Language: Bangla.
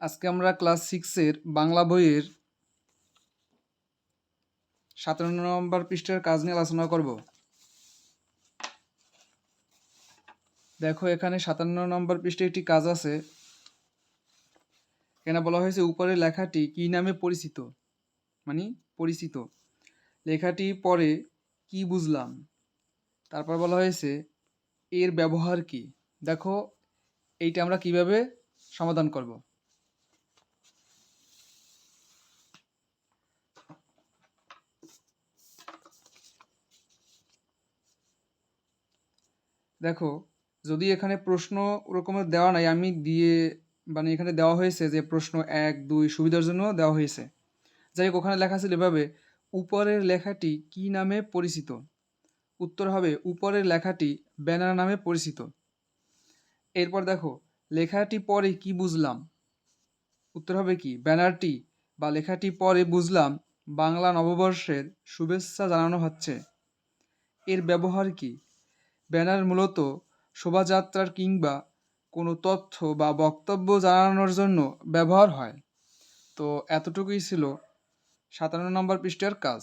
আজকে আমরা ক্লাস সিক্সের বাংলা বইয়ের সাতান্ন নম্বর পৃষ্ঠার কাজ নিয়ে আলোচনা করব। দেখো, এখানে সাতান্ন নম্বর পৃষ্ঠে একটি কাজ আছে। এখানে বলা হয়েছে উপরের লেখাটি কি নামে পরিচিত? মানে পরিচিত। লেখাটি পরে কি বুঝলাম? তারপর বলা হয়েছে, এর ব্যবহার কি? দেখো, এইটা আমরা কীভাবে সমাধান করব? দেখো, যদি এখানে প্রশ্ন ওরকমের দেওয়া নাই, আমি দিয়ে মানে এখানে দেওয়া হয়েছে যে প্রশ্ন এক, দুই সুবিধার জন্য দেওয়া হয়েছে। যাই হোক, ওখানে লেখা ছিল এভাবে, উপরের লেখাটি কি নামে পরিচিত? উত্তর হবে, উপরের লেখাটি ব্যানার নামে পরিচিত। এরপর দেখো, লেখাটি পরে কি বুঝলাম? উত্তর হবে কি, ব্যানারটি বা লেখাটি পরে বুঝলাম, বাংলা নববর্ষের শুভেচ্ছা জানানো হচ্ছে। এর ব্যবহার কি? ব্যানার মূলত শোভাযাত্রার কিংবা কোনো তথ্য বা বক্তব্য জানানোর জন্য ব্যবহার হয়। তো এতটুকুই ছিল। সাতান্ন নম্বর পৃষ্ঠার কাজ।